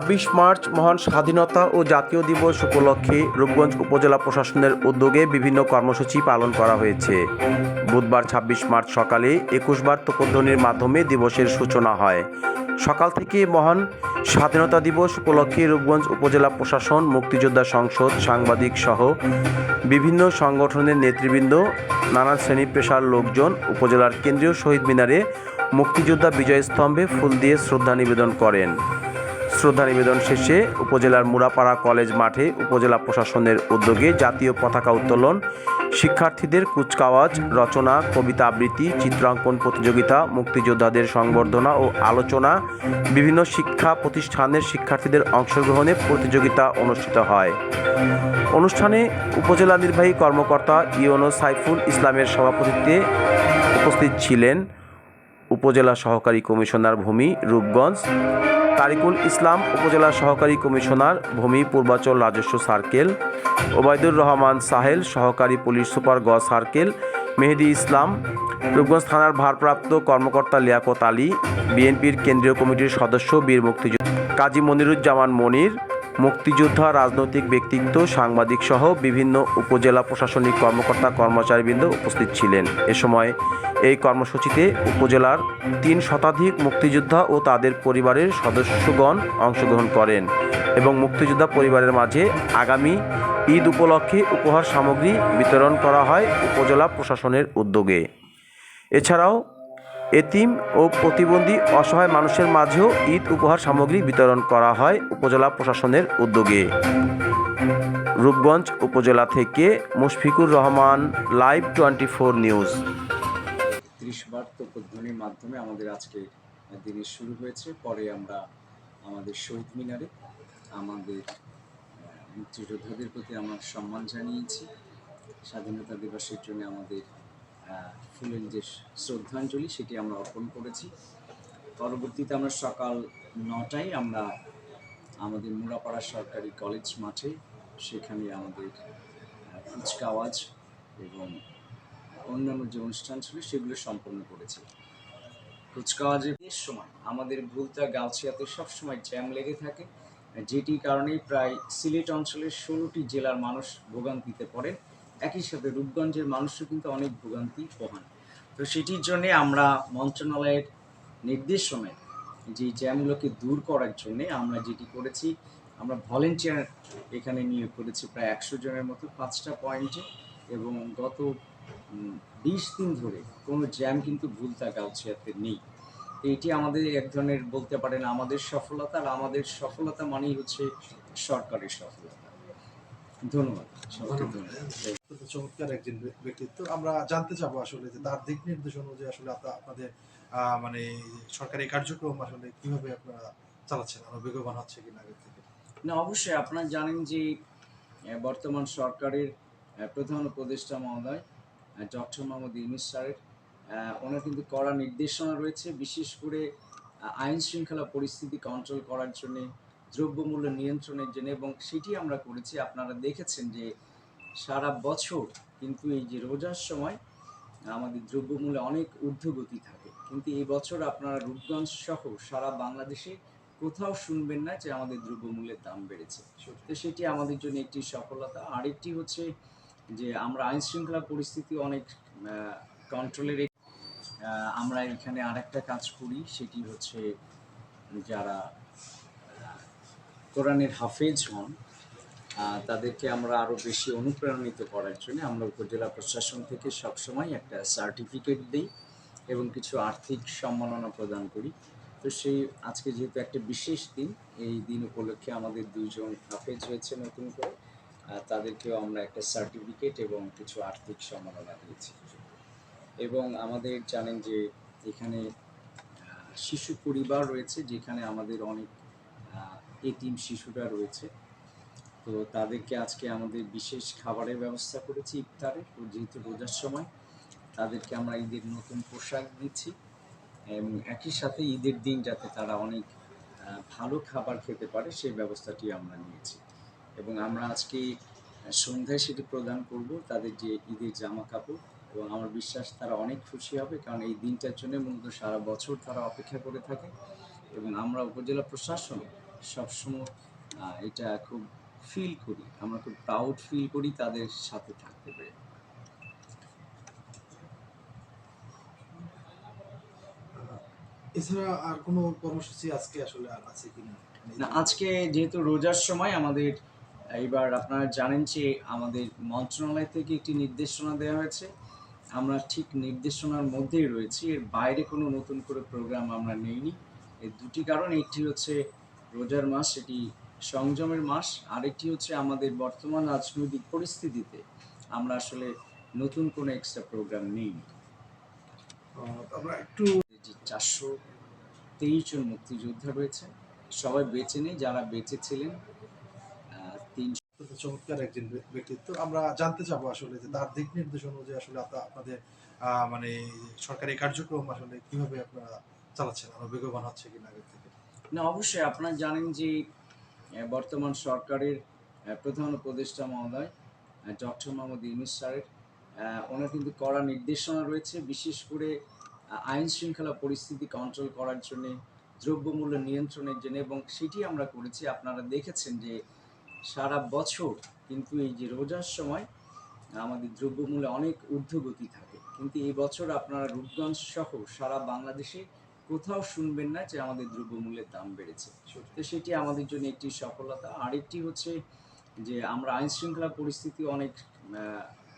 ছাব্বিশ মার্চ মহান স্বাধীনতা ও জাতীয় দিবস উপলক্ষে রূপগঞ্জ উপজেলা প্রশাসনের উদ্যোগে বিভিন্ন কর্মসূচি পালন করা হয়েছে। বুধবার ছাব্বিশ মার্চ সকালে একুশবার তোপধ্বনির মাধ্যমে দিবসের সূচনা হয়। সকাল থেকে মহান স্বাধীনতা দিবস উপলক্ষে রূপগঞ্জ উপজেলা প্রশাসন, মুক্তিযোদ্ধা সংসদ, সাংবাদিক সহ বিভিন্ন সংগঠনের নেতৃবৃন্দ নানা শ্রেণি পেশার লোকজন উপজেলার কেন্দ্রীয় শহীদ মিনারে মুক্তিযোদ্ধা বিজয় স্তম্ভে ফুল দিয়ে শ্রদ্ধা নিবেদন করেন। শ্রদ্ধা নিবেদন শেষে উপজেলার মুরাপাড়া কলেজ মাঠে উপজেলা প্রশাসনের উদ্যোগে জাতীয় পতাকা উত্তোলন, শিক্ষার্থীদের কুচকাওয়াজ, রচনা, কবিতা আবৃত্তি, চিত্রাঙ্কন প্রতিযোগিতা, মুক্তিযোদ্ধাদের সংবর্ধনা ও আলোচনা, বিভিন্ন শিক্ষা প্রতিষ্ঠানের শিক্ষার্থীদের অংশগ্রহণে প্রতিযোগিতা অনুষ্ঠিত হয়। অনুষ্ঠানে উপজেলা নির্বাহী কর্মকর্তা ইওনো সাইফুল ইসলামের সভাপতিত্বে উপস্থিত ছিলেন উপজেলা সহকারী কমিশনার ভূমি রূপগঞ্জ তারিকুল ইসলাম উপজেলা সহকারী কমিশনার, ভূমি পূর্বাচল রাজস্ব সার্কেল, ওবায়দুর রহমান সাহেল সহকারী পুলিশ সুপার গ সার্কেল, মেহেদি ইসলাম, রূপগঞ্জ থানার ভারপ্রাপ্ত কর্মকর্তা লিয়াকত আলী, বিএনপির কেন্দ্রীয় কমিটির সদস্য বীর মুক্তিযুদ্ধ, কাজী মনিরুজ্জামান মনির মুক্তিযোদ্ধা, রাজনৈতিক ব্যক্তিত্ব, সাংবাদিক সহ বিভিন্ন উপজেলা প্রশাসনিক কর্মকর্তা, কর্মচারীবৃন্দ উপস্থিত ছিলেন। এ সময় এই কর্মসূচিতে উপজেলার তিন শতাধিক মুক্তিযোদ্ধা ও তাদের পরিবারের সদস্যগণ অংশগ্রহণ করেন এবং মুক্তিযোদ্ধা পরিবারের মাঝে আগামী ঈদ উপলক্ষে উপহার সামগ্রী বিতরণ করা হয় উপজেলা প্রশাসনের উদ্যোগে। এছাড়াও এতিম ও প্রতিবন্ধী অসহায় মানুষের মাঝেও ঈদ উপহার সামগ্রী বিতরণ করা হয় উপজেলা প্রশাসনের উদ্যোগে। রূপগঞ্জ উপজেলা থেকে Mushfiqur Rahman, live twenty four news. ত্রিশ বার তোপধ্বনির মাধ্যমে আমাদের আজকে দিনের শুরু হয়েছে। পরে আমরা আমাদের শহীদ মিনারে আমাদের মুক্তিযোদ্ধাদের প্রতি আমরা সম্মান জানিয়েছি। স্বাধীনতা দিবসের জন্য আমাদের ফুলের যে শ্রদ্ধাঞ্জলি সেটি আমরা অর্পণ করেছি। পরবর্তীতে আমরা সকাল নটায় আমরা আমাদের মুরাপাড়া সরকারি কলেজ মাঠে সেখানে আমাদের কুচকাওয়াজ এবং অন্যান্য যে অনুষ্ঠান ছিল সেগুলো সম্পন্ন করেছি। কুচকাওয়াজের সময় আমাদের ভুলতা গাউছিয়াতে সবসময় জ্যাম লেগে থাকে যেটি কারণে প্রায় সিলেট অঞ্চলের ষোলোটি জেলার মানুষ ভোগান্তিতে পড়েন একই সাথে রূপগঞ্জের মানুষও কিন্তু অনেক ভোগান্তি পোহান। তো সেটির জন্য আমরা মন্ত্রণালয়ের নির্দেশনায় যে জ্যামগুলোকে দূর করার জন্যে আমরা যেটি করেছি, আমরা ভলেন্টিয়ার এখানে নিয়োগ করেছি প্রায় একশো জনের মতো পাঁচটা পয়েন্টে এবং গত বিশ দিন ধরে কোনো জ্যাম কিন্তু ভুলতা গাউছিয়াতে নেই। এটি আমাদের এক ধরনের বলতে পারেন আমাদের সফলতা আর আমাদের সফলতা মানেই হচ্ছে সরকারের সফলতা। ধন্যবাদ। চমৎকার একজন ব্য- ব্যক্তিত্ব। আমরা জানতে চাবো আসলে যে তার দিক নির্দেশ অনুযায়ী আসলে আপনাদের মানে সরকারি কার্যক্রম আসলে কীভাবে আপনারা চালাচ্ছেন? আরও বেগবান হচ্ছে কিনা আগের থেকে? না অবশ্যই আপনারা জানেন যে বর্তমান সরকারের প্রধান উপদেষ্টা মহোদয় ডক্টর মোহাম্মদ ইউনুস স্যারের ওনার কিন্তু কড়া নির্দেশনা রয়েছে বিশেষ করে আইন শৃঙ্খলা পরিস্থিতি কন্ট্রোল করার জন্য। দ্রব্যমূল্য নিয়ন্ত্রণের জন্য এবং সেটি আমরা করেছি। আপনারা দেখেছেন যে সারা বছর কিন্তু এই যে রোজার সময় আমাদের দ্রব্যমূল্যে অনেক ঊর্ধ্বগতি থাকে। কিন্তু এই বছর আপনারা রূপগঞ্জ সহ সারা বাংলাদেশে কোথাও শুনবেন না যে আমাদের দ্রব্যমূল্যের দাম বেড়েছে। তো সেটি আমাদের জন্য একটি সফলতা। আরেকটি হচ্ছে যে আমরা আইন শৃঙ্খলা পরিস্থিতি অনেক কন্ট্রোলে রেখে আমরা এখানে আরেকটা কাজ করি। সেটি হচ্ছে যারা কোরআনের হাফেজ হন তাদেরকে আমরা আরও বেশি অনুপ্রাণিত করার জন্য আমরা উপজেলা প্রশাসন থেকে সবসময় একটা সার্টিফিকেট দিই এবং কিছু আর্থিক সম্মাননা প্রদান করি। তো সেই আজকে যেহেতু একটা বিশেষ দিন, এই দিন উপলক্ষে আমাদের দুইজন হাফেজ হয়েছে নতুন করে তাদেরকেও আমরা একটা সার্টিফিকেট এবং কিছু আর্থিক সম্মাননা দিয়েছি। এবং আমাদের জানেন যে এখানে শিশু পরিবার রয়েছে যেখানে আমাদের অনেক এটিম শিশুরা রয়েছে। তো তাদেরকে আজকে আমাদের বিশেষ খাবারের ব্যবস্থা করেছি ইফতারে। যেহেতু রোজার সময়, তাদেরকে আমরা ঈদের নতুন পোশাক দিচ্ছি এবং একই সাথে ঈদের দিন যাতে তারা অনেক ভালো খাবার খেতে পারে, সেই ব্যবস্থাটি আমরা নিয়েছি। এবং আমরা আজকে সন্ধ্যায় সেটি প্রদান করব তাদের যে ঈদের জামা কাপড় এবং আমার বিশ্বাস তারা অনেক খুশি হবে, কারণ এই দিনটার জন্য মূলত সারা বছর তারা অপেক্ষা করে থাকে। এবং আমরা উপজেলা প্রশাসন সবসময় আহ, এটা খুব ফিল করি। আমরা খুব প্রাউড ফিল করি তাদের সাথে থাকতে পেরে। এছাড়া আর কোনো কর্মসূচি আজকে আসলে আর আছে কিনা? না আজকে যেহেতু রোজার সময় আমাদের এইবার আপনারা জানেন যে আমাদের মন্ত্রণালয় থেকে একটি নির্দেশনা দেওয়া হয়েছে। আমরা ঠিক নির্দেশনার মধ্যেই রয়েছি। এর বাইরে কোনো নতুন করে প্রোগ্রাম আমরা নেইনি। এর দুটি কারণ একটি হচ্ছে রোজার মাস এটি সংযমের মাস। আরেকটি হচ্ছে আমাদের বর্তমান রাজনৈতিক পরিস্থিতিতে আমরা আসলে নতুন কোনো এক্সট্রা প্রোগ্রাম আহ, আমরা একটু যে চারশো তেইশ জন মুক্তিযোদ্ধা রয়েছে সবাই বেঁচে নেই যারা বেঁচে ছিলেন তিনশো চমৎকার একজন ব্য- ব্যক্তিত্ব। আমরা জানতে চাবো আসলে যে তার দিক নির্দেশ অনুযায়ী আসলে আপনা- আপনাদের আহ, মানে সরকারি কার্যক্রম আসলে কীভাবে আপনারা চালাচ্ছেন? আরও বেগবান হচ্ছে কিনা আগের থেকে? না, অবশ্যই আপনারা জানেন যে বর্তমান সরকারের প্রধান উপদেষ্টা মহোদয় ডক্টর মোহাম্মদ ইউনুস স্যারের ওনার কিন্তু কড়া নির্দেশনা রয়েছে, বিশেষ করে আইন শৃঙ্খলা পরিস্থিতি কন্ট্রোল করার জন্য, দ্রব্যমূল্য নিয়ন্ত্রণের জন্য, এবং সেটি আমরা করেছি। আপনারা দেখেছেন যে, সারা বছর কিন্তু এই যে রোজার সময়, আমাদের দ্রব্যমূল্যে অনেক ঊর্ধ্বগতি থাকে। কিন্তু এই বছর আপনারা রূপগঞ্জ সহ সারা বাংলাদেশে কোথাও শুনবেন না যে আমাদের দ্রব্যমূল্যের দাম বেড়েছে। তো সেটি আমাদের জন্য একটি সফলতা। আরেকটি হচ্ছে যে আমরা আইন শৃঙ্খলা পরিস্থিতি অনেক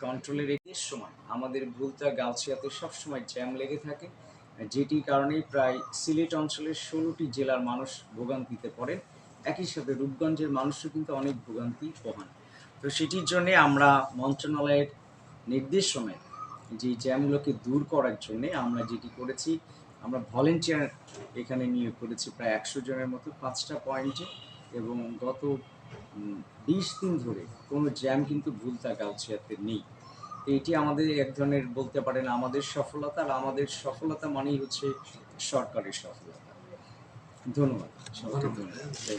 কন্ট্রোলে রেখে সময় আমাদের ভুলতা গালছিয়াতে সবসময় জ্যাম লেগে থাকে যেটির কারণে প্রায় সিলেট অঞ্চলের ষোলোটি জেলার মানুষ ভোগান্তিতে পড়েন। একই সাথে রূপগঞ্জের মানুষও কিন্তু অনেক ভোগান্তি পোহান। তো সেটির জন্য আমরা মন্ত্রণালয়ের নির্দেশনায় যে জ্যামগুলোকে দূর করার জন্যে আমরা যেটি করেছি আমরা ভলেন্টিয়ার এখানে নিয়োগ করেছি প্রায় একশো জনের মতো পাঁচটা পয়েন্টে এবং গত বিশ দিন ধরে কোনো জ্যাম কিন্তু ভুলতা গাউছিয়াতে নেই। এটি আমাদের এক ধরনের বলতে পারেন আমাদের সফলতা আর আমাদের সফলতা মানেই হচ্ছে সরকারের সফলতা। ধন্যবাদ। সবাইকে ধন্যবাদ।